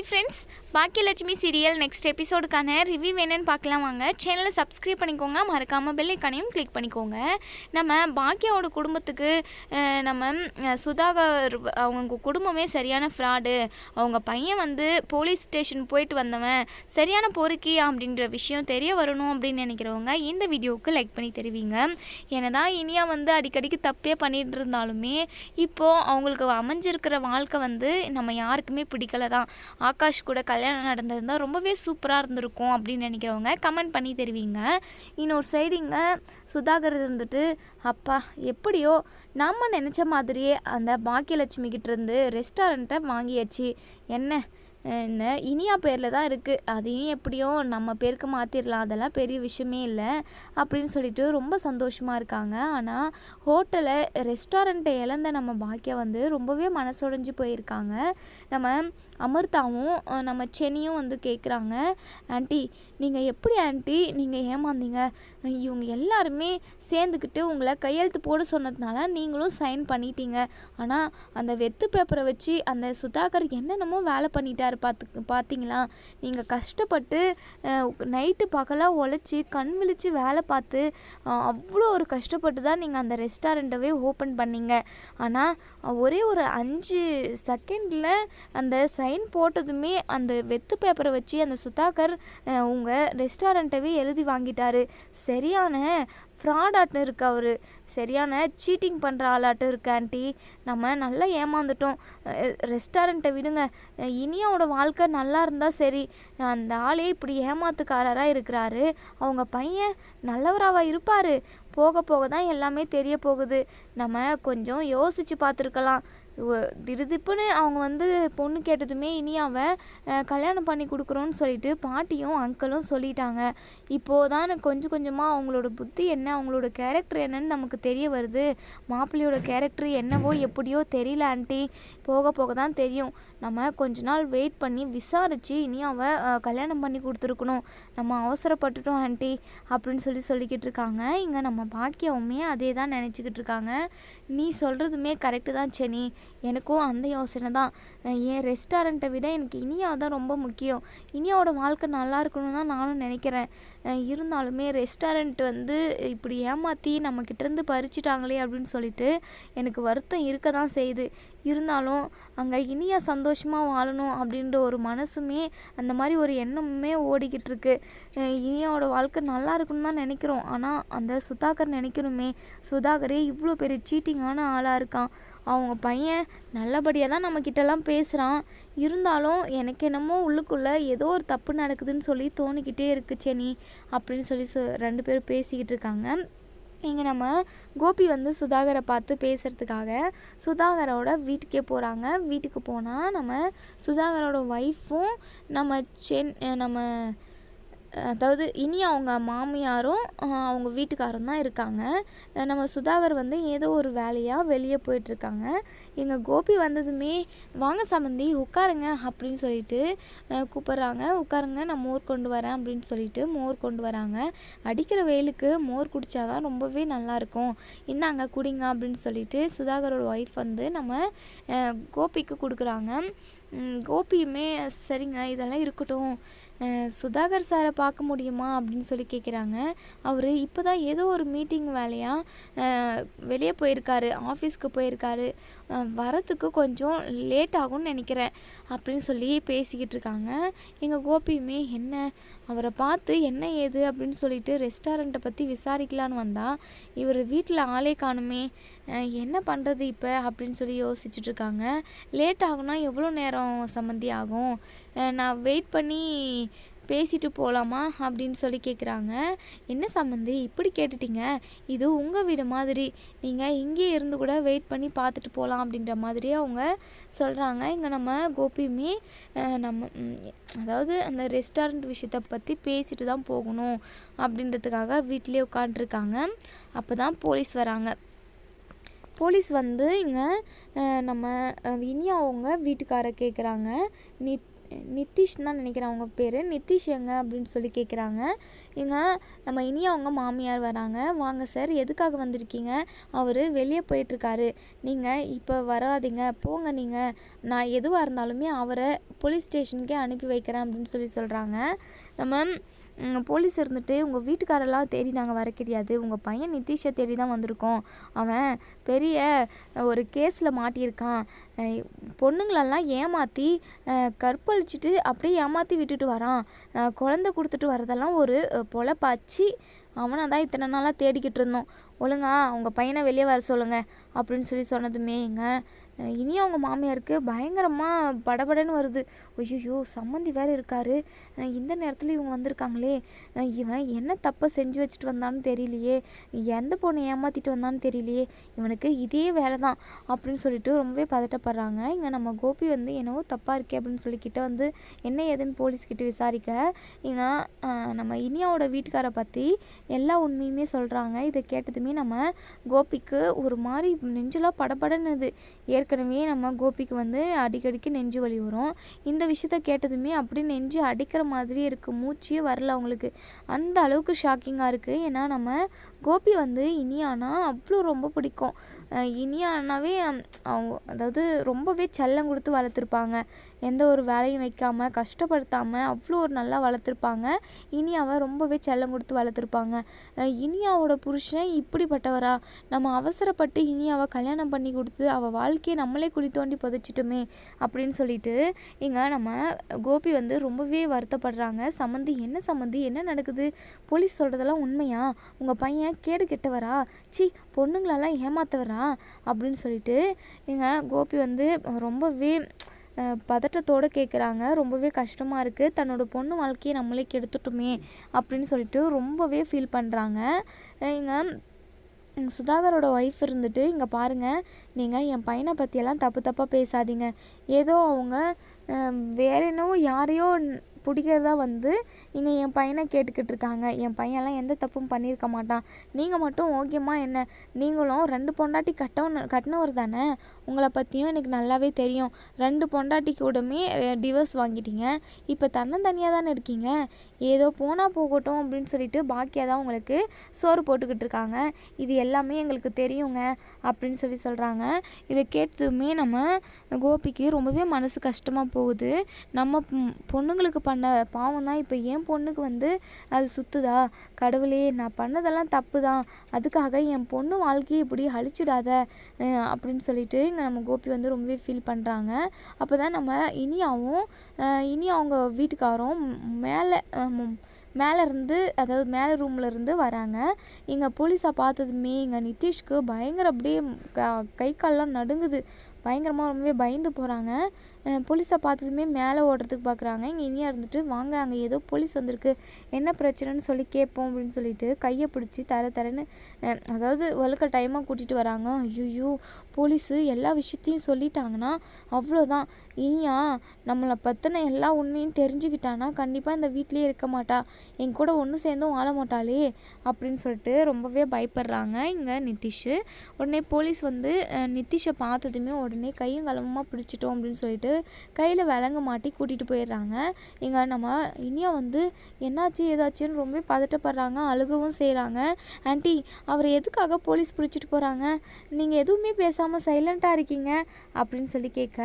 Hi friends Baakiyalakshmi serial next எபிசோடுக்கான review வேணும்னு பார்க்கலாம் வாங்க. சேனலை சப்ஸ்கிரைப் பண்ணிக்கோங்க. மறக்காமல் பெல்லைக்கானையும் கிளிக் பண்ணிக்கோங்க. நம்ம பாக்கியாவோட குடும்பத்துக்கு நம்ம சுதாகர் அவங்க குடும்பமே சரியான ஃப்ராடு அவங்க பையன் வந்து போலீஸ் ஸ்டேஷன் போயிட்டு வந்தவன் சரியான பொறுக்கி அப்படின்ற விஷயம் தெரிய வரணும் அப்படின்னு நினைக்கிறவங்க இந்த வீடியோவுக்கு லைக் பண்ணி தெரிவிங்க. என்னதான் இனியா வந்து அடிக்கடிக்கு தப்பே பண்ணிட்டு இருந்தாலுமே இப்போது அவங்களுக்கு அமைஞ்சிருக்கிற வாழ்க்கை வந்து நம்ம யாருக்குமே பிடிக்கல தான் ஆகாஷ் கூட கல்யாணம் நடந்திருந்தா ரொம்பவே சூப்பராக இருந்திருக்கும் அப்படின்னு நினைக்கிறவங்க கமெண்ட் பண்ணி தெரிவிங்க. இன்னொரு சைடு இங்கே சுதாகர் இருந்துட்டு அப்பா எப்படியோ நம்ம நினச்ச மாதிரியே அந்த பாக்கியலட்சுமி கிட்டேருந்து ரெஸ்டாரண்ட்டை வாங்கியாச்சு. என்ன இந்த இனியா பேரில் தான் இருக்குது அதையும் எப்படியும் நம்ம பேருக்கு மாற்றிடலாம் அதெல்லாம் பெரிய விஷயமே இல்லை அப்படின்னு சொல்லிட்டு ரொம்ப சந்தோஷமாக இருக்காங்க. ஆனால் ஹோட்டலை ரெஸ்டாரண்ட்டை இழந்த நம்ம பாக்கியா வந்து ரொம்பவே மனசுடைஞ்சு போயிருக்காங்க. நம்ம அமிர்தாவும் நம்ம செனியும் வந்து கேட்குறாங்க ஆண்டி நீங்கள் எப்படி ஆண்டி? நீங்கள் ஏமாந்தீங்க. இவங்க எல்லாருமே சேர்ந்துக்கிட்டு உங்களை கையெழுத்து போட சொன்னதுனால நீங்களும் சைன் பண்ணிட்டீங்க. ஆனால் அந்த வெத்து பேப்பரை வச்சு அந்த சுதாகர் என்னென்னமோ வேலை பண்ணிட்டார். பார்த்து பார்த்தீங்களா? நீங்கள் கஷ்டப்பட்டு நைட்டு பகலாக உழைச்சி கண் விழித்து வேலை பார்த்து அவ்வளோ ஒரு கஷ்டப்பட்டு தான் நீங்கள் அந்த ரெஸ்டாரண்ட்டவே ஓப்பன் பண்ணீங்க. ஆனால் ஒரே ஒரு அஞ்சு செகண்டில் அந்த சைன் போட்டதுமே அந்த வெத்து பேப்பரை வச்சு அந்த சுதாகர் உங்கள் ரெஸ்டாரண்ட்டவே எழுதி வாங்கிட்டாரு. சரியான ஃப்ராடாட்டம் இருக்கு அவர். சரியான சீட்டிங் பண்ணுற ஆளாட்டம் இருக்கு ஆண்டி நம்ம நல்லா ஏமாந்துட்டோம். ரெஸ்டாரண்ட்டை விடுங்க. இனியோட இனியாவோட வாழ்க்கை நல்லா இருந்தால் சரி. அந்த ஆளே இப்படி ஏமாத்துக்காரராக இருக்கிறாரு. அவங்க பையன் நல்லவராவா இருப்பார். போக போக தான் எல்லாமே தெரிய போகுது. நம்ம கொஞ்சம் யோசித்து பார்த்துருக்கலாம். திடுதிப்புன்னு அவங்க வந்து பொண்ணு கேட்டதுமே இனியாவை அஹ், கல்யாணம் பண்ணி கொடுக்குறோன்னு சொல்லிட்டு பாட்டியும் அங்கிளும் சொல்லிட்டாங்க. இப்போது தான் கொஞ்சம் கொஞ்சமாக அவங்களோட புத்தி என்ன அவங்களோட கேரக்டர் என்னன்னு நமக்கு தெரிய வருது. மாப்பிள்ளையோட கேரக்டர் என்னவோ எப்படியோ தெரியல ஆண்டி போக போக தான் தெரியும். நம்ம கொஞ்ச நாள் வெயிட் பண்ணி விசாரித்து இனியாவை அஹ், கல்யாணம் பண்ணி கொடுத்துருக்கணும். நம்ம அவசரப்பட்டுட்டோம் ஆண்டி அப்படின்னு சொல்லி சொல்லிக்கிட்டு இருக்காங்க. இங்கே நம்ம பாக்கியாவுமே அதே தான் நினச்சிக்கிட்டு இருக்காங்க. நீ சொல்கிறதுமே கரெக்டு தான் செனி எனக்கும் அந்த யோசனை தான். என் ரெஸ்டாரண்ட்டை விட எனக்கு இனியா தான் ரொம்ப முக்கியம். இனியாவோட வாழ்க்கை நல்லா இருக்கணும்னு தான் நானும் நினைக்கிறேன். இருந்தாலுமே ரெஸ்டாரண்ட் வந்து இப்படி ஏமாற்றி நம்மக்கிட்டேருந்து பறிச்சிட்டாங்களே அப்படின்னு சொல்லிட்டு எனக்கு வருத்தம் இருக்க தான் செய்யுது. இருந்தாலும் அங்கே இனியா சந்தோஷமாக வாழணும் அப்படின்ற ஒரு மனசுமே அந்த மாதிரி ஒரு எண்ணமுமே ஓடிக்கிட்டு இருக்கு இனியாவோட வாழ்க்கை நல்லா இருக்குன்னு தான் நினைக்கிறோம். ஆனால் அந்த சுதாகர் நினைக்கணுமே. சுதாகரே இவ்வளோ பெரிய சீட்டிங்கான ஆளாக இருக்கான். அவங்க பையன் நல்லபடியாக தான் நம்மக்கிட்டலாம் பேசுகிறான் இருந்தாலும் எனக்கு என்னமோ உள்ளுக்குள்ளே ஏதோ ஒரு தப்பு நடக்குதுன்னு சொல்லி தோணிக்கிட்டே இருக்குச்சே நீ அப்படின்னு சொல்லி சொ- ரெண்டு பேரும் பேசிக்கிட்டு இருக்காங்க இங்கே நம்ம கோபி வந்து சுதாகரை பார்த்து பேசுகிறதுக்காக சுதாகரோட வீட்டுக்கே போகிறாங்க வீட்டுக்கு போனால் நம்ம சுதாகரோட ஒய்ஃபும் நம்ம சென் நம்ம அதாவது இனி அவங்க மாமியாரும் அவங்க வீட்டுக்காரும் தான் இருக்காங்க. நம்ம சுதாகர் வந்து ஏதோ ஒரு வேலையாக வெளியே போயிட்டுருக்காங்க. எங்கள் கோபி வந்ததுமே வாங்க சம்மந்தி உட்காருங்க அப்படின்னு சொல்லிட்டு கூப்பிட்றாங்க. உட்காருங்க நான் மோர் கொண்டு வரேன் அப்படின்னு சொல்லிட்டு மோர் கொண்டு வராங்க. அடிக்கிற வெயிலுக்கு மோர் குடித்தாதான் ரொம்பவே நல்லாயிருக்கும் இந்தாங்க குடிங்க அப்படின்னு சொல்லிட்டு சுதாகரோட ஒய்ஃப் வந்து நம்ம கோபிக்கு கொடுக்குறாங்க. கோபியுமே சரிங்க இதெல்லாம் இருக்கட்டும். சுதாகர் சாரை பார்க்க முடியுமா அப்படின்னு சொல்லி கேட்குறாங்க அவர் இப்போ தான் ஏதோ ஒரு மீட்டிங் வேலையாக வெளியே போயிருக்காரு ஆஃபீஸ்க்கு போயிருக்காரு. வரத்துக்கு கொஞ்சம் லேட் ஆகும்னு நினைக்கிறேன் அப்படின்னு சொல்லி பேசிக்கிட்டு இருக்காங்க. எங்கள் கோபியுமே என்ன அவரை பார்த்து என்ன ஏது அப்படின்னு சொல்லிட்டு ரெஸ்டாரண்ட்டை பற்றி விசாரிக்கலான்னு வந்தால் இவர் வீட்டில் ஆளே காணுமே என்ன பண்ணுறது இப்போ அப்படின்னு சொல்லி யோசிச்சுட்ருக்காங்க லேட் ஆகுனா எவ்வளோ நேரம் சம்மந்தி ஆகும்? நான் வெயிட் பண்ணி பேசிட்டு போகலாமா அப்படின்னு சொல்லி கேட்குறாங்க என்ன சம்மந்தி இப்படி கேட்டுட்டீங்க. இது உங்கள் வீடு மாதிரி. நீங்கள் இங்கேயே இருந்து கூட வெயிட் பண்ணி பார்த்துட்டு போகலாம் அப்படின்ற மாதிரி அவங்க சொல்கிறாங்க இங்கே நம்ம கோபியுமே நம்ம அதாவது அந்த ரெஸ்டாரண்ட் விஷயத்தை பற்றி பேசிட்டு தான் போகணும் அப்படின்றதுக்காக வீட்டிலே உட்காண்ட்ருக்காங்க அப்போ தான் போலீஸ் வராங்க. போலீஸ் வந்து இங்கே நம்ம இனி அவங்க வீட்டுக்கார கேட்குறாங்க நீ நிதிஷ் தான் நினைக்கிறேன் அவங்க பேர். நிதிஷ் எங்க அப்படின்னு சொல்லி கேட்குறாங்க இங்க நம்ம இனி அவங்க மாமியார் வராங்க. வாங்க சார் எதுக்காக வந்திருக்கீங்க? அவர் வெளியே போயிட்டுருக்காரு. நீங்கள் இப்போ வராதீங்க. போங்க நீங்கள் நான் எதுவாக இருந்தாலுமே அவரை போலீஸ் ஸ்டேஷனுக்கே அனுப்பி வைக்கிறேன் அப்படின்னு சொல்லி சொல்கிறாங்க நம்ம போலீஸ் இருந்துட்டு உங்கள் வீட்டுக்காரெல்லாம் தேடி நாங்கள் வர கிடையாது. உங்கள் பையன் நிதிஷை தேடி தான் வந்திருக்கோம். அவன் பெரிய ஒரு கேஸில் மாட்டியிருக்கான். பொண்ணுங்களெல்லாம் ஏமாற்றி கற்பழிச்சிட்டு அப்படியே ஏமாற்றி விட்டுட்டு வரான். குழந்த குழந்தை கொடுத்துட்டு வரதெல்லாம் ஒரு பொழப்பாச்சு. அவனை தான் இத்தனை நாளாக தேடிக்கிட்டு இருந்தோம். ஒழுங்கா உங்கள் பையனை வெளியே வர சொல்லுங்கள் அப்படின்னு சொல்லி சொன்னதுமே எங்க இனியும் அவங்க மாமியாருக்கு பயங்கரமாக படபடன்னு வருது. ஐயோ சம்மந்தி வேறு இருக்காரு. இந்த நேரத்தில் இவங்க வந்திருக்காங்களே. இவன் என்ன தப்பை செஞ்சு வச்சுட்டு வந்தான்னு தெரியலையே. எந்த பொண்ணை ஏமாற்றிட்டு வந்தான்னு தெரியலையே. இவனுக்கு இதே வேலை தான் அப்படின்னு சொல்லிட்டு ரொம்பவே பதட்டப்படுறாங்க. இங்கே நம்ம கோபி வந்து என்னவோ தப்பாக இருக்கே அப்படின்னு சொல்லி வந்து என்ன ஏதுன்னு போலீஸ்கிட்ட விசாரிக்க இங்கே நம்ம இனியாவோட வீட்டுக்காரை பற்றி எல்லா உண்மையுமே சொல்கிறாங்க இதை கேட்டதுமே நம்ம கோபிக்கு ஒரு மாதிரி நெஞ்செல்லாம் படபடன்னுது. ஏற்கனவே நம்ம கோபிக்கு வந்து அடிக்கடிக்கு நெஞ்சு வலி வரும். இந்த விஷயத்த கேட்டதுமே அப்படியே நெஞ்சு அடிக்கிற மாதிரி இருக்குது மூச்சே வரல அவங்களுக்கு. அந்த அளவுக்கு ஷாக்கிங்காக இருக்குது ஏன்னா நம்ம கோபி வந்து இனியானா அவ்வளோ ரொம்ப பிடிக்கும். இனியானாவே அவங்க அதாவது ரொம்பவே செல்லம் கொடுத்து வளர்த்துருப்பாங்க. எந்த ஒரு வேலையும் வைக்காமல் கஷ்டப்படுத்தாமல் அவ்வளோ ஒரு நல்லா வளர்த்துருப்பாங்க. இனியாவை ரொம்பவே செல்லம் கொடுத்து வளர்த்துருப்பாங்க. இனியாவோட புருஷன் இப்படிப்பட்டவரா? நம்ம அவசரப்பட்டு இனியாவை கல்யாணம் பண்ணி கொடுத்து அவள் வாழ்க்கையை நம்மளே குழி தோண்டி புதைச்சிட்டோமே அப்படின்னு சொல்லிட்டு இங்கே நம்ம கோபி வந்து ரொம்பவே வருத்தப்படுறாங்க. சம்மந்தி என்ன சம்மந்தி என்ன நடக்குது? போலீஸ் சொல்கிறதெல்லாம் உண்மையா? உங்கள் பையன் கேடு கெட்டவரா? சி பொண்ணுங்களெல்லாம் ஏமாத்தவரா? அப்படின்னு சொல்லிட்டு எங்கள் கோபி வந்து ரொம்பவே பதட்டத்தோட கேட்குறாங்க ரொம்பவே கஷ்டமாக இருக்குது தன்னோட பொண்ணு வாழ்க்கையை நம்மளே கெடுத்துட்டோமே அப்படின்னு சொல்லிட்டு ரொம்பவே ஃபீல் பண்ணுறாங்க இங்கே எங்கள் சுதாகரோட ஒய்ஃப் இருந்துட்டு இங்கே பாருங்கள் நீங்கள் என் பையனை பற்றியெல்லாம் தப்பு தப்பாக பேசாதீங்க. ஏதோ அவங்க வேற என்னவோ யாரையோ பிடிக்கிறதா வந்து நீங்கள் என் பையனை கேட்டுக்கிட்டு இருக்காங்க. என் பையன்லாம் எந்த தப்பும் பண்ணியிருக்க மாட்டான். நீங்கள் மட்டும் ஓகேம்மா என்ன? நீங்களும் ரெண்டு பொண்டாட்டி கட்டவன் கட்டினவர் தானே? உங்களை பற்றியும் எனக்கு நல்லாவே தெரியும். ரெண்டு பொண்டாட்டி கூடமே டிவர்ஸ் வாங்கிட்டீங்க. இப்போ தன்னந்தனியாக தானே இருக்கீங்க. ஏதோ போனால் போகட்டும் அப்படின்னு சொல்லிட்டு பாக்கியா தான் உங்களுக்கு சோறு போட்டுக்கிட்டு இருக்காங்க. இது எல்லாமே எங்களுக்கு தெரியுங்க அப்படின்னு சொல்லி சொல்கிறாங்க இதை கேட்டதுமே நம்ம கோபிக்கு ரொம்பவே மனசு கஷ்டமாக போகுது. நம்ம பொண்ணுங்களுக்கு பண்ண பாவம் தான். இப்போ என் பொண்ணுக்கு வந்து அது சுத்துதா? கடவுளே நான் பண்ணதெல்லாம் தப்பு தான் அதுக்காக என் பொண்ணு வாழ்க்கையை இப்படி அழிச்சிடாத அப்படின்னு சொல்லிட்டு அதை நம்ம கோபி வந்து ரொம்பவே ஃபீல் பண்ணுறாங்க அப்போ தான் நம்ம இனியாவும் இனி அவங்க வீட்டுக்காரும் மேலே மேலே இருந்து அதாவது மேலே ரூமில் இருந்து வராங்க. இங்கே போலீஸை பார்த்ததுமே இங்கே நிதிஷ்க்கு பயங்கர அப்படியே க- கை கால்லாம் நடுங்குது. பயங்கரமாக ரொம்பவே பயந்து போகிறாங்க போலீஸை பார்த்ததுமே மேலே ஓடுறதுக்கு பார்க்குறாங்க. இங்கே இனியா இருந்துட்டு வாங்க அங்கே ஏதோ போலீஸ் வந்திருக்கு. என்ன பிரச்சனைன்னு சொல்லி கேட்போம் அப்படின்னு சொல்லிட்டு கையை பிடிச்சி தர தரன்னு அதாவது வழுக்க டைமாக கூட்டிகிட்டு வராங்க. ஐயோ போலீஸு எல்லா விஷயத்தையும் சொல்லிட்டாங்கன்னா அவ்வளோதான். இனியா நம்மளை பற்றின எல்லா உண்மையும் தெரிஞ்சுக்கிட்டானா? கண்டிப்பாக இந்த வீட்லேயே இருக்க மாட்டா. என் கூட ஒன்று சேர்ந்தும் வாழ மாட்டாளே அப்படின்னு சொல்லிட்டு ரொம்பவே பயப்படுறாங்க இங்கே நிதிஷ். உடனே போலீஸ் வந்து நிதிஷை பார்த்ததுமே உடனே கையும் கலமமாக பிடிச்சிட்டோம் அப்படின்னு சொல்லிட்டு கையில் விலங்க மாட்டி கூட்டிகிட்டு போயிடுறாங்க. இங்கே நம்ம இனியா வந்து என்னாச்சு ஏதாச்சுன்னு ரொம்ப பதட்டப்படுறாங்க அழுகவும் செய்கிறாங்க ஆண்டி அவர் எதுக்காக போலீஸ் பிடிச்சிட்டு போகிறாங்க நீங்கள் எதுவுமே பேசாமல் சைலண்ட்டாக இருக்கீங்க அப்படின்னு சொல்லி கேட்க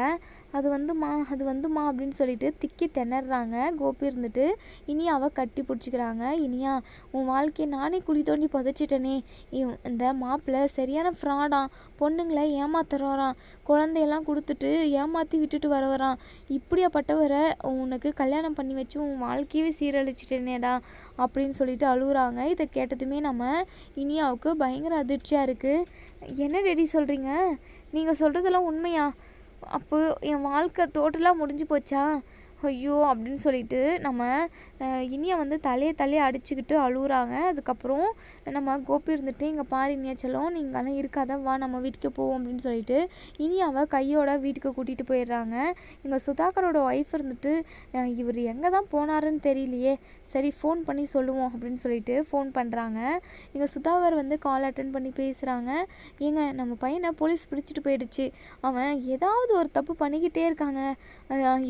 அது வந்துமா அது வந்துமா அப்படின்னு சொல்லிட்டு திக்கி திணறாங்க. கோபி இருந்துட்டு இனியாவை கட்டி பிடிச்சிக்கிறாங்க. இனியா உன் வாழ்க்கையை நானே குழி தோண்டி புதைச்சிட்டனே. இவ்- இந்த மாப்பிள்ளை சரியான ஃப்ராடாம் பொண்ணுங்களை ஏமாத்துறாராம் குழந்தையெல்லாம் கொடுத்துட்டு ஏமாற்றி விட்டுட்டு வரவரான் இப்படியாப்பட்டவரை உனக்கு கல்யாணம் பண்ணி வச்சு உன் வாழ்க்கையவே சீரழிச்சிட்டேனேடா அப்படின்னு சொல்லிட்டு அழுகுறாங்க. இதை கேட்டதுமே நம்ம இனியாவுக்கு பயங்கர அதிர்ச்சியாக இருக்குது என்ன டெடி சொல்கிறீங்க நீங்கள் சொல்கிறதெல்லாம் உண்மையா? அப்போ என் வாழ்க்கை டோட்டலாக முடிஞ்சு போச்சா? ஐயோ அப்படின்னு சொல்லிட்டு நம்ம இனியை வந்து தலையை தலையை அடிச்சுக்கிட்டு அழுகுறாங்க அதுக்கப்புறம் நம்ம கோபி இருந்துட்டு இங்கே பாரு இனியாச்சலம் நீங்களாம் இருக்காத வா நம்ம வீட்டுக்கு போவோம் அப்படின்னு சொல்லிட்டு இனியாவை கையோட வீட்டுக்கு கூட்டிகிட்டு போயிடுறாங்க. இங்கே சுதாகரோட ஒய்ஃப் இருந்துட்டு இவர் எங்கே தான் போனாருன்னு தெரியலையே சரி ஃபோன் பண்ணி சொல்லுவோம் அப்படின்னு சொல்லிட்டு ஃபோன் பண்ணுறாங்க இங்கே சுதாகர் வந்து கால் அட்டன் பண்ணி பேசுகிறாங்க ஏங்க நம்ம பையனை போலீஸ் பிடிச்சிட்டு போயிடுச்சு. அவன் ஏதாவது ஒரு தப்பு பண்ணிக்கிட்டே இருக்காங்க.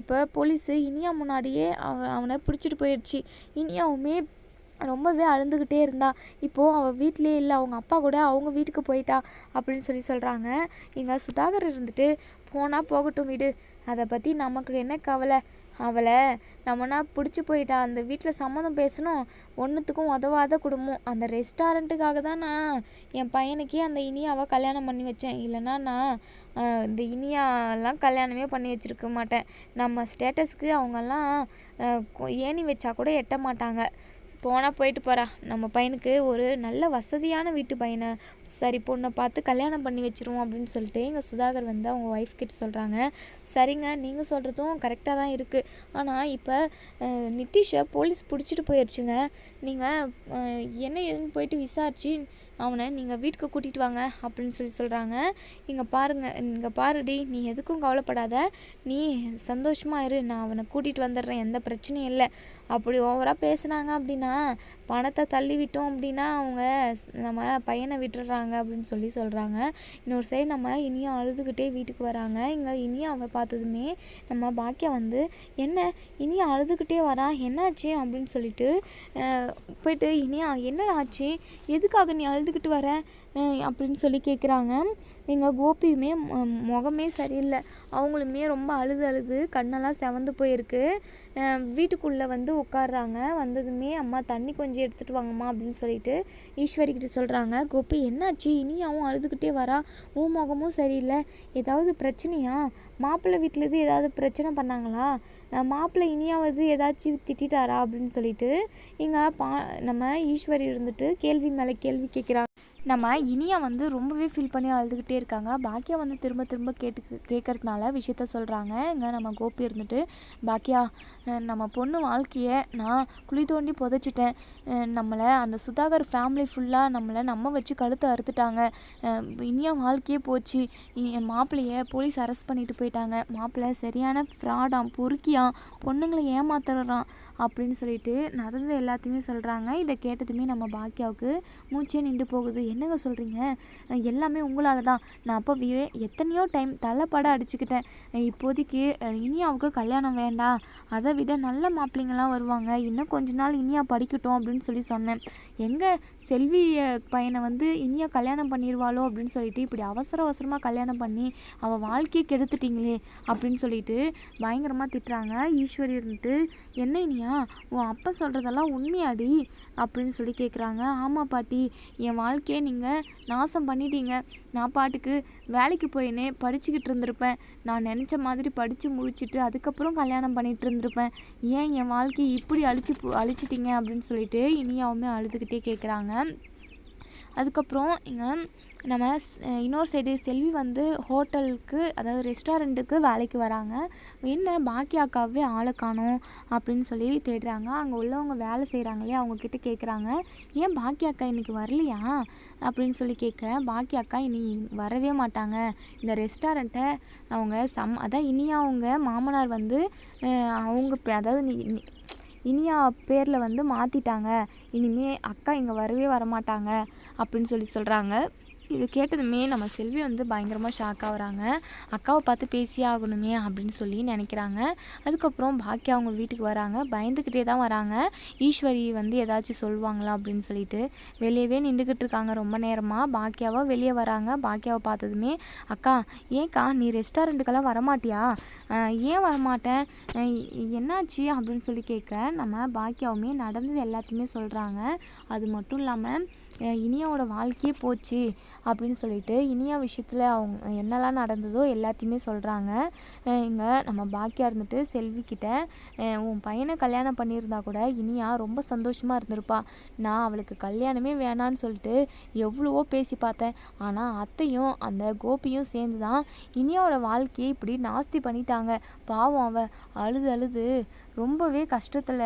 இப்போ போலீஸு இனியா முன்னாடியே அவன் அவனை பிடிச்சிட்டு போயிடுச்சு. இனியாவுமே ரொம்பவே அழுந்துக்கிட்டே இருந்தா. இப்போது அவள் வீட்லேயே இல்லை அவங்க அப்பா கூட அவங்க வீட்டுக்கு போயிட்டா அப்படின்னு சொல்லி சொல்கிறாங்க இங்கே சுதாகர் இருந்துட்டு போனால் போகட்டும் வீடு. அதை பற்றி நமக்கு என்ன கவலை? அவளை நம்மனா பிடிச்சி போயிட்டா அந்த வீட்டில் சம்மதம் பேசணும் ஒன்றுத்துக்கும் உதவாத குடும்பம். அந்த ரெஸ்டாரண்ட்டுக்காக தான் நான் என் பையனுக்கே அந்த இனியாவை கல்யாணம் பண்ணி வச்சேன். இல்லைன்னா நான் இந்த இனியாலாம் கல்யாணமே பண்ணி வச்சிருக்க மாட்டேன். நம்ம ஸ்டேட்டஸ்க்கு அவங்கெல்லாம் ஏணி வச்சா கூட எட்ட மாட்டாங்க. போனால் போயிட்டு போகிறா நம்ம பையனுக்கு ஒரு நல்ல வசதியான வீட்டு பையனை சரி பொண்ணை பார்த்து கல்யாணம் பண்ணி வச்சிருவோம் அப்படின்னு சொல்லிட்டு எங்கள் சுதாகர் வந்து அவங்க ஒய்ஃப் கிட்ட சொல்கிறாங்க சரிங்க நீங்கள் சொல்கிறதும் கரெக்டாக தான் இருக்குது ஆனால் இப்போ நிதிஷை போலீஸ் பிடிச்சிட்டு போயிடுச்சுங்க நீங்கள் என்ன ஏதுன்னு போயிட்டு விசாரிச்சு அவனை நீங்கள் வீட்டுக்கு கூட்டிகிட்டு வாங்க அப்படின்னு சொல்லி சொல்கிறாங்க இங்கே பாருங்கள் இங்கே பாருடி நீ எதுக்கும் கவலைப்படாத. நீ சந்தோஷமாக இரு நான் அவனை கூட்டிகிட்டு வந்துடுறேன் எந்த பிரச்சனையும் இல்லை. அப்படி ஓவராக பேசுனாங்க அப்படின்னா பணத்தை தள்ளி விட்டோம் அப்படின்னா அவங்க நம்ம பையனை விட்டுடுறாங்க அப்படின்னு சொல்லி சொல்கிறாங்க இன்னொரு சைடு நம்ம இனியும் அழுதுகிட்டே வீட்டுக்கு வராங்க. இங்கே இனியும் அவ பார்த்ததுமே நம்ம பாக்கியம் வந்து என்ன? இனியும் அழுதுகிட்டே வரா? என்னாச்சு? அப்படின்னு சொல்லிட்டு போயிட்டு இனியா என்ன ஆச்சு? எதுக்காக நீ அழுதுகிட்டு வர? அப்படின்னு சொல்லி கேட்குறாங்க எங்கள் கோபியுமே முகமே சரியில்லை. அவங்களுமே ரொம்ப அழுது அழுது கண்ணெல்லாம் செவந்து போயிருக்கு. வீட்டுக்குள்ளே வந்து உட்காடுறாங்க வந்ததுமே அம்மா தண்ணி கொஞ்சம் எடுத்துகிட்டு வாங்கம்மா அப்படின்னு சொல்லிட்டு ஈஸ்வரி கிட்ட சொல்கிறாங்க கோபி என்னாச்சு? இனியாவும் அழுதுகிட்டே வரா. உன் முகமும் சரியில்லை. ஏதாவது பிரச்சனையா? மாப்பிள்ளை வீட்டிலேருந்து ஏதாவது பிரச்சனை பண்ணாங்களா? மாப்பிள்ளை இனியாவது ஏதாச்சும் திட்டிட்டாரா? அப்படின்னு சொல்லிட்டு இங்கே பா நம்ம ஈஸ்வரி இருந்துட்டு கேள்வி மேலே கேள்வி கேட்குறாங்க நம்ம இனியா வந்து ரொம்பவே ஃபீல் பண்ணி அழுதுகிட்டே இருக்காங்க. பாக்கியா வந்து திரும்ப திரும்ப கேட்டு கேட்கறதுனால விஷயத்த சொல்கிறாங்க இங்கே நம்ம கோபி இருந்துட்டு பாக்கியா நம்ம பொண்ணு வாழ்க்கையை நான் குழி தோண்டி புதைச்சிட்டேன். நம்மளை அந்த சுதாகர் ஃபேமிலி ஃபுல்லாக நம்மளை நம்ம வச்சு கழுத்தை அறுத்துட்டாங்க. இனியா வாழ்க்கையே போச்சு. என் மாப்பிள்ளைய போலீஸ் அரெஸ்ட் பண்ணிட்டு போயிட்டாங்க. மாப்பிள்ளை சரியான ஃப்ராடாம் பொறுக்கியாம் பொண்ணுங்களை ஏமாத்துறான் அப்படின்னு சொல்லிட்டு நடந்த எல்லாத்தையுமே சொல்கிறாங்க இதை கேட்டதுமே நம்ம பாக்கியாவுக்கு மூச்சே நின்று போகுது. என்னங்க சொல்கிறீங்க எல்லாமே உங்களால் தான் நான் அப்போ எத்தனையோ டைம் தலைப்பட அடிச்சுக்கிட்டேன். இப்போதைக்கு அஹ் இனியாவுக்கு கல்யாணம் வேண்டாம். அதை விட நல்ல மாப்பிள்ளைங்களாம் வருவாங்க. இன்னும் கொஞ்ச நாள் இனியா படிக்கட்டும் அப்படின்னு சொல்லி சொன்னேன். எங்கே செல்வி பையனை வந்து இனியா கல்யாணம் பண்ணிடுவாளோ அப்படின்னு சொல்லிட்டு இப்படி அவசர அவசரமாக கல்யாணம் பண்ணி அவள் வாழ்க்கையை கெடுத்துட்டீங்களே அப்படின்னு சொல்லிட்டு பயங்கரமாக திட்டுறாங்க. ஈஸ்வரி இருந்துட்டு என்ன இனியா உன் அப்பா சொல்கிறதெல்லாம் உண்மையாடி? அப்படின்னு சொல்லி கேட்குறாங்க ஆமாம் பாட்டி என் வாழ்க்கையை நீங்கள் நாசம் பண்ணிட்டீங்க. நான் பாட்டுக்கு வேலைக்கு போயினே படிச்சுக்கிட்டு இருந்திருப்பேன். நான் நினச்ச மாதிரி படித்து முடிச்சுட்டு அதுக்கப்புறம் கல்யாணம் பண்ணிகிட்டு இருந்திருப்பேன். ஏன் என் வாழ்க்கையை இப்படி அழிச்சு அழிச்சிட்டிங்க? அப்படின்னு சொல்லிட்டு இனியாவுமே அழுதுகிட்டே கேட்குறாங்க. அதுக்கப்புறம் இங்கே நம்ம இன்னொரு சைடு செல்வி வந்து ஹோட்டலுக்கு அதாவது ரெஸ்டாரண்ட்டுக்கு வேலைக்கு வராங்க. என்ன பாக்கி அக்காவே ஆளை காணோம் அப்படின்னு சொல்லி தேடுறாங்க. அங்கே உள்ளவங்க வேலை செய்கிறாங்களே அவங்கக்கிட்ட கேட்குறாங்க. ஏன் பாக்கி அக்கா இன்னைக்கு வரலையா? அப்படின்னு சொல்லி கேட்க பாக்கி அக்கா இனி வரவே மாட்டாங்க. இந்த ரெஸ்டாரண்ட்டை அவங்க சம் அதான் இனி அவங்க மாமனார் வந்து அவங்க அதாவது நீ- இனியா பேரில் வந்து மாற்றிட்டாங்க இனிமே அக்கா இங்கே வரவே வரமாட்டாங்க அப்படின்னு சொல்லி சொல்கிறாங்க இது கேட்டதுமே நம்ம செல்வி வந்து பயங்கரமாக ஷாக் ஆகுறாங்க அக்காவை பார்த்து பேசியே ஆகணுமே அப்படின்னு சொல்லி நினைக்கிறாங்க. அதுக்கப்புறம் பாக்கியா அவங்க வீட்டுக்கு வராங்க. பயந்துக்கிட்டே தான் வராங்க. ஈஸ்வரி வந்து ஏதாச்சும் சொல்லுவாங்களா அப்படின்னு சொல்லிட்டு வெளியவே நின்றுக்கிட்டு இருக்காங்க ரொம்ப நேரமாக பாக்கியாவா வெளியே வராங்க. பாக்கியாவை பார்த்ததுமே அக்கா ஏன்க்கா நீ ரெஸ்டாரண்ட்டுக்கெல்லாம் வரமாட்டியா? ஏன் வரமாட்டேன்? என்னாச்சு அப்படின்னு சொல்லி கேட்க நம்ம பாக்கியாவுமே நடந்தது எல்லாத்தையுமே சொல்கிறாங்க அது மட்டும் இல்லாமல் இனியாவோட வாழ்க்கையே போச்சு அப்படின்னு சொல்லிட்டு இனியா விஷயத்தில் அவங்க என்னெல்லாம் நடந்ததோ எல்லாத்தையுமே சொல்கிறாங்க இங்கே நம்ம பாக்கியா இருந்துட்டு செல்விக்கிட்ட உன் பையனை கல்யாணம் பண்ணியிருந்தா கூட இனியா ரொம்ப சந்தோஷமாக இருந்திருப்பா. நான் அவளுக்கு கல்யாணமே வேணான்னு சொல்லிட்டு எவ்வளவோ பேசி பார்த்தேன். ஆனால் அத்தையும் அந்த கோபியும் சேர்ந்து தான் இனியாவோட வாழ்க்கையை இப்படி நாஸ்தி பண்ணிட்டாங்க. பாவம் அவ அழுது அழுது ரொம்பவே கஷ்டத்தில்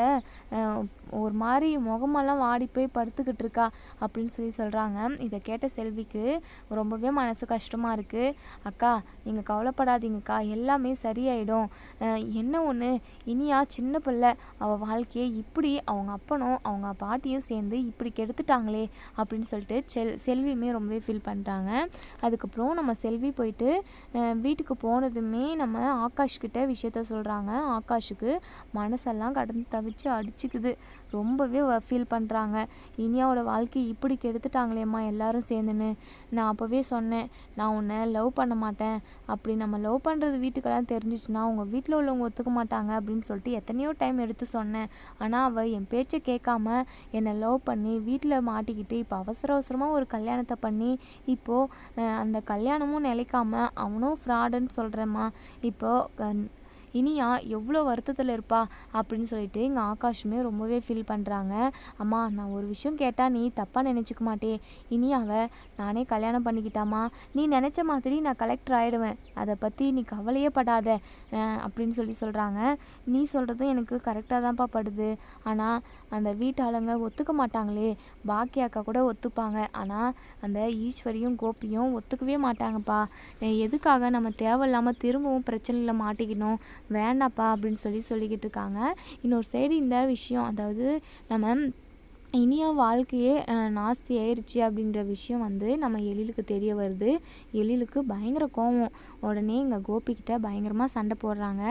ஒரு மாதிரி முகமெல்லாம் வாடி போய் படுத்துக்கிட்டு இருக்கா அப்படின்னு சொல்லி சொல்கிறாங்க இதை கேட்ட செல்விக்கு ரொம்பவே மனசு கஷ்டமாக இருக்குது அக்கா நீங்கள் கவலைப்படாதீங்கக்கா எல்லாமே சரியாயிடும். என்ன ஒன்று இனியா சின்ன பிள்ளை. அவள் வாழ்க்கையை இப்படி அவங்க அப்பனும் அவங்க பாட்டியும் சேர்ந்து இப்படி கெடுத்துட்டாங்களே அப்படின்னு சொல்லிட்டு செல் செல்வியுமே ரொம்பவே ஃபீல் பண்ணுறாங்க அதுக்கப்புறம் நம்ம செல்வி போயிட்டு வீட்டுக்கு போனதுமே நம்ம ஆகாஷ் கிட்ட விஷயத்த சொல்கிறாங்க ஆகாஷுக்கு மனசெல்லாம் கடந்து தவிச்சு வச்சுக்குது ரொம்பவே ஃபீல் பண்ணுறாங்க இனியாவோட வாழ்க்கை இப்படி கெடுத்துட்டாங்களேம்மா எல்லாரும் சேர்ந்துன்னு. நான் அப்போவே சொன்னேன் நான் உன்னை லவ் பண்ண மாட்டேன். அப்படி நம்ம லவ் பண்ணுறது வீட்டுக்கெல்லாம் தெரிஞ்சிச்சுன்னா உங்கள் வீட்டில் உள்ளவங்க ஒத்துக்க மாட்டாங்க அப்படின்னு சொல்லிட்டு எத்தனையோ டைம் எடுத்து சொன்னேன். ஆனால் அவள் என் பேச்சை கேட்காம என்னை லவ் பண்ணி வீட்டில் மாட்டிக்கிட்டு இப்போ அவசர அவசரமாக ஒரு கல்யாணத்தை பண்ணி இப்போது அந்த கல்யாணமும் நிலைக்காம அவனும் ஃப்ராடுன்னு சொல்கிறேம்மா இப்போது இனியா எவ்வளோ வருத்தத்தில் இருப்பா? அப்படின்னு சொல்லிட்டு எங்கள் ஆகாஷுமே ரொம்பவே ஃபீல் பண்ணுறாங்க அம்மா நான் ஒரு விஷயம் கேட்டால் நீ தப்பாக நினச்சிக்க மாட்டே. இனியாவை நானே கல்யாணம் பண்ணிக்கிட்டாமா? நீ நினச்ச மாதிரி நான் கலெக்டர் ஆகிடுவேன் அதை பற்றி நீ கவலையே படாத அப்படின்னு சொல்லி சொல்கிறாங்க நீ சொல்கிறதும் எனக்கு கரெக்டாக தான்ப்பா படுது. ஆனால் அந்த வீட்டாளுங்க ஒத்துக்க மாட்டாங்களே. பாக்கி அக்கா கூட ஒத்துப்பாங்க. ஆனால் அந்த ஈஸ்வரியும் கோபியும் ஒத்துக்கவே மாட்டாங்கப்பா. எதுக்காக நம்ம தேவையில்லாமல் திரும்பவும் பிரச்சனையில் மாட்டிக்கணும் வேண்டாப்பா அப்படின்னு சொல்லி சொல்லிக்கிட்டு இருக்காங்க. இன்னொரு சைடு இந்த விஷயம் அதாவது நம்ம இனிய வாழ்க்கையே நாஸ்தி ஆயிடுச்சு அப்படின்ற விஷயம் வந்து நம்ம எழிலுக்கு தெரிய வருது. எழிலுக்கு பயங்கர கோவம். உடனே இங்கே கோபிக்கிட்ட பயங்கரமாக சண்டை போடுறாங்க.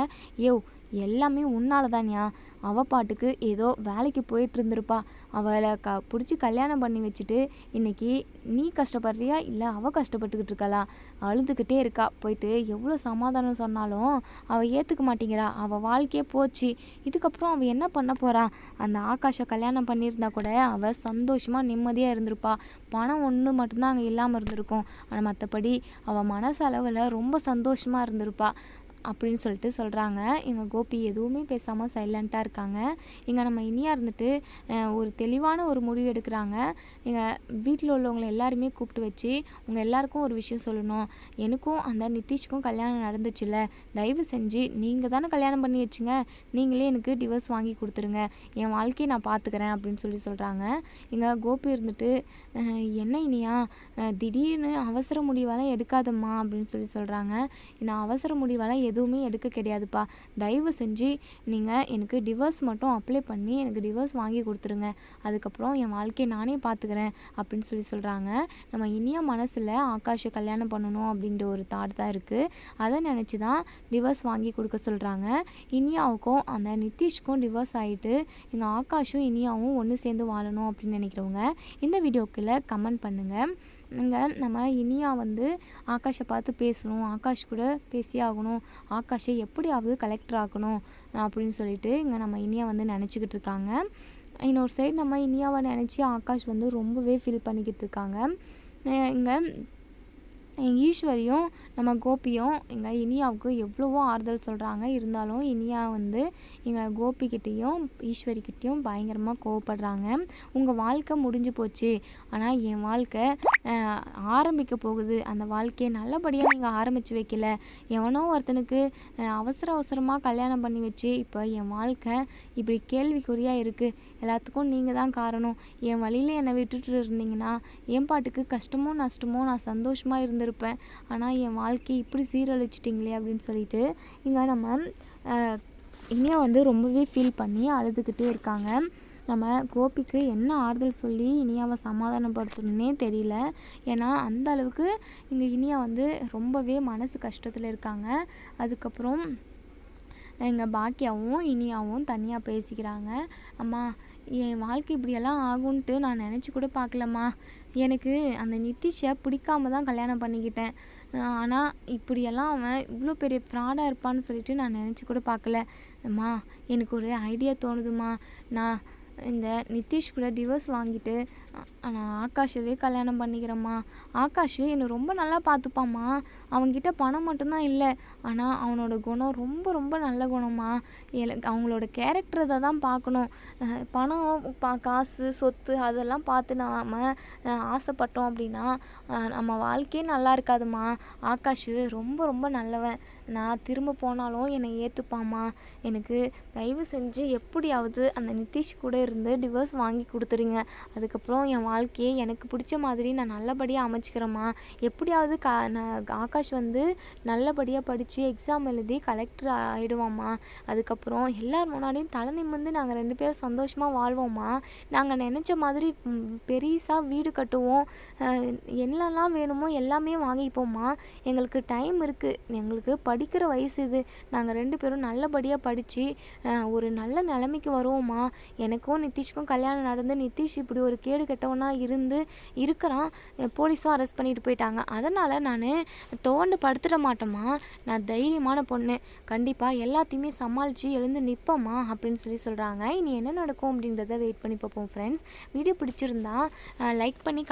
யோ எல்லாமே உன்னால தான்யா அவ பாட்டுக்கு ஏதோ வேலைக்கு போயிட்டு இருந்திருப்பா அவளை க பிடிச்சி கல்யாணம் பண்ணி வச்சுட்டு இன்னைக்கு நீ கஷ்டப்படுறியா? இல்லை அவள் கஷ்டப்பட்டுக்கிட்டு இருக்காளா? அழுதுகிட்டே இருக்கா. போயிட்டு எவ்வளோ சமாதானம் சொன்னாலும் அவள் ஏற்றுக்க மாட்டேங்கிறா. அவள் வாழ்க்கையே போச்சு. இதுக்கப்புறம் அவள் என்ன பண்ண போகிறா அந்த ஆகாஷை கல்யாணம் பண்ணியிருந்தா கூட அவள் சந்தோஷமாக நிம்மதியாக இருந்திருப்பா. பணம் ஒன்று மட்டும்தான் அங்கே இல்லாமல் இருந்திருக்கும். ஆனால் மற்றபடி அவள் மனசளவில் ரொம்ப சந்தோஷமாக இருந்திருப்பா. அப்படின்னு சொல்லிட்டு சொல்கிறாங்க எங்கள் கோபி எதுவுமே பேசாமல் சைலண்ட்டாக இருக்காங்க. இங்கே நம்ம இனியாக இருந்துட்டு ஒரு தெளிவான ஒரு முடிவு எடுக்கிறாங்க. எங்கள் வீட்டில் உள்ளவங்களை எல்லாருமே கூப்பிட்டு வச்சு உங்கள் எல்லாருக்கும் ஒரு விஷயம் சொல்லணும். எனக்கும் அந்த நிதிஷ்க்கும் கல்யாணம் நடந்துச்சுல்ல. தயவு செஞ்சு நீங்கள் தானே கல்யாணம் பண்ணி வச்சுங்க. நீங்களே எனக்கு டிவோர்ஸ் வாங்கி கொடுத்துருங்க. என் வாழ்க்கையை நான் பார்த்துக்கிறேன் அப்படின்னு சொல்லி சொல்கிறாங்க இங்கே கோபி இருந்துட்டு என்ன இனியா? திடீர்னு அவசர முடிவெல்லாம் எடுக்காதம்மா அப்படின்னு சொல்லி சொல்கிறாங்க நான் அவசர முடிவெல்லாம் எது எதுவுமே எடுக்க கிடையாதுப்பா. தயவு செஞ்சு நீங்கள் எனக்கு டிவோர்ஸ் மட்டும் அப்ளை பண்ணி எனக்கு டிவோர்ஸ் வாங்கி கொடுத்துருங்க. அதுக்கப்புறம் என் வாழ்க்கையை நானே பார்த்துக்கிறேன் அப்படின்னு சொல்லி சொல்கிறாங்க நம்ம இனியா மனசில் ஆகாஷை கல்யாணம் பண்ணணும் அப்படின்ற ஒரு தாட் தான் இருக்குது அதை நினச்சி தான் டிவோர்ஸ் வாங்கி கொடுக்க சொல்கிறாங்க இனியாவுக்கும் அந்த நிதிஷ்க்கும் டிவோர்ஸ் ஆகிட்டு எங்கள் ஆகாஷும் இனியாவும் ஒன்று சேர்ந்து வாழணும் அப்படின்னு நினைக்கிறவங்க இந்த வீடியோக்குள்ளே கமெண்ட் பண்ணுங்கள் இங்கே நம்ம இனியா வந்து ஆகாஷை பார்த்து பேசணும் ஆகாஷ் கூட பேசி ஆகணும் ஆகாஷை எப்படியாவது கலெக்டர் ஆக்கணும் அப்படின்னு சொல்லிட்டு இங்கே நம்ம இனியா வந்து நினச்சிக்கிட்டு இருக்காங்க. இன்னொரு சைடு நம்ம இனியாவை நினச்சி ஆகாஷ் வந்து ரொம்பவே ஃபீல் பண்ணிக்கிட்டு இருக்காங்க. இங்கே ஈஸ்வரியும் நம்ம கோபியும் எங்கள் இனியாவுக்கு எவ்வளவோ ஆறுதல் சொல்கிறாங்க இருந்தாலும் இனியா வந்து எங்கள் கோபிக்கிட்டேயும் ஈஸ்வரிக்கிட்டேயும் பயங்கரமாக கோவப்படுறாங்க. உங்கள் வாழ்க்கை முடிஞ்சு போச்சு. ஆனால் என் வாழ்க்கை ஆரம்பிக்க போகுது. அந்த வாழ்க்கையை நல்லபடியாக நீங்கள் ஆரம்பித்து வைக்கல. எவனோ ஒருத்தனுக்கு அவசர அவசரமாக கல்யாணம் பண்ணி வச்சு இப்போ என் வாழ்க்கை இப்படி கேள்விக்குறியாக இருக்குது எல்லாத்துக்கும் நீங்கள் தான் காரணம். என் வழியில் என்னை விட்டுட்டு இருந்தீங்கன்னா என் பாட்டுக்கு கஷ்டமோ நஷ்டமோ நான் சந்தோஷமாக இருந்திருப்பேன். ஆனால் என் வாழ்க்கையை இப்படி சீரழிச்சிட்டிங்களே அப்படின்னு சொல்லிட்டு இங்கே நம்ம இனியா வந்து ரொம்பவே ஃபீல் பண்ணி அழுதுகிட்டே இருக்காங்க. நம்ம கோபிக்கு என்ன ஆறுதல் சொல்லி இனியாவை சமாதானப்படுத்தணுன்னே தெரியல. ஏன்னா அந்த அளவுக்கு இங்கே இனியா வந்து ரொம்பவே மனசு கஷ்டத்தில் இருக்காங்க. அதுக்கப்புறம் எங்கள் பாக்கியாவும் இனியாவும் தனியாக பேசிக்கிறாங்க. அம்மா என் வாழ்க்கை இப்படியெல்லாம் ஆகும்ன்ட்டு நான் நினச்சி கூட பார்க்கலம்மா. எனக்கு அந்த நிதிஷை பிடிக்காம தான் கல்யாணம் பண்ணிக்கிட்டேன். ஆனால் இப்படியெல்லாம் அவன் இவ்வளோ பெரிய ஃப்ராடாக இருப்பான்னு சொல்லிட்டு நான் நினச்சி கூட பார்க்கல. அம்மா எனக்கு ஒரு ஐடியா தோணுதும்மா. நான் இந்த நிதிஷ் கூட டிவோர்ஸ் வாங்கிட்டு நான் ஆகாஷவே கல்யாணம் பண்ணிக்கிறேம்மா. ஆகாஷ் என்னை ரொம்ப நல்லா பார்த்துப்பாம்மா. அவன்கிட்ட பணம் மட்டும்தான் இல்லை. ஆனால் அவனோட குணம் ரொம்ப ரொம்ப நல்ல குணம்மா. எனக்கு அவங்களோட கேரக்டரை தான் பார்க்கணும். பணம் பா காசு சொத்து அதெல்லாம் பார்த்து நாம் ஆசைப்பட்டோம் அப்படின்னா நம்ம வாழ்க்கையே நல்லா இருக்காதும்மா. ஆகாஷ் ரொம்ப ரொம்ப நல்லவன். நான் திரும்ப போனாலும் என்னை ஏற்றுப்பாம்மா எனக்கு தயவு செஞ்சு எப்படியாவது அந்த நிதிஷ் கூட இருந்து டிவோர்ஸ் வாங்கி கொடுத்துருங்க. அதுக்கப்புறம் என் வாழ்க்கையை எனக்கு பிடிச்ச மாதிரி நான் நல்லபடியாக அமைச்சிக்கிறேம்மா. எப்படியாவது கா நான் ஆகாஷ் வந்து நல்லபடியாக படித்து எக்ஸாம் எழுதி கலெக்டர் ஆகிடுவாம்மா அதுக்கப்புறம் எல்லார் முன்னாடியும் தலை நிமிர்ந்து நாங்கள் ரெண்டு பேரும் சந்தோஷமாக வாழ்வோம்மா. நாங்கள் நினச்ச மாதிரி பெருசாக வீடு கட்டுவோம். என்னெல்லாம் வேணுமோ எல்லாமே வாங்கிப்போம்மா. எங்களுக்கு டைம் இருக்குது எங்களுக்கு படிக்கிற வயசு இது. நாங்கள் ரெண்டு பேரும் நல்லபடியாக படித்து ஒரு நல்ல நிலைமைக்கு வருவோம்மா. எனக்கும் நிதிஷ்க்கும் கல்யாணம் நடந்து நிதிஷ் இப்படி ஒரு கேடு கெட்டவனாக இருந்து இருக்கிறான். போலீஸும் அரெஸ்ட் பண்ணிட்டு போயிட்டாங்க. அதனால் நான் தோண்டு படுத்துட மாட்டோமா நான் தைரியமான பொண்ணு. கண்டிப்பாக எல்லாத்தையுமே சமாளித்து எழுந்து நிற்போமா அப்படின்னு சொல்லி சொல்கிறாங்க இனி என்ன நடக்கும் அப்படின்றத வெயிட் பண்ணி பார்ப்போம் ஃப்ரெண்ட்ஸ் வீடியோ பிடிச்சிருந்தா லைக் பண்ணி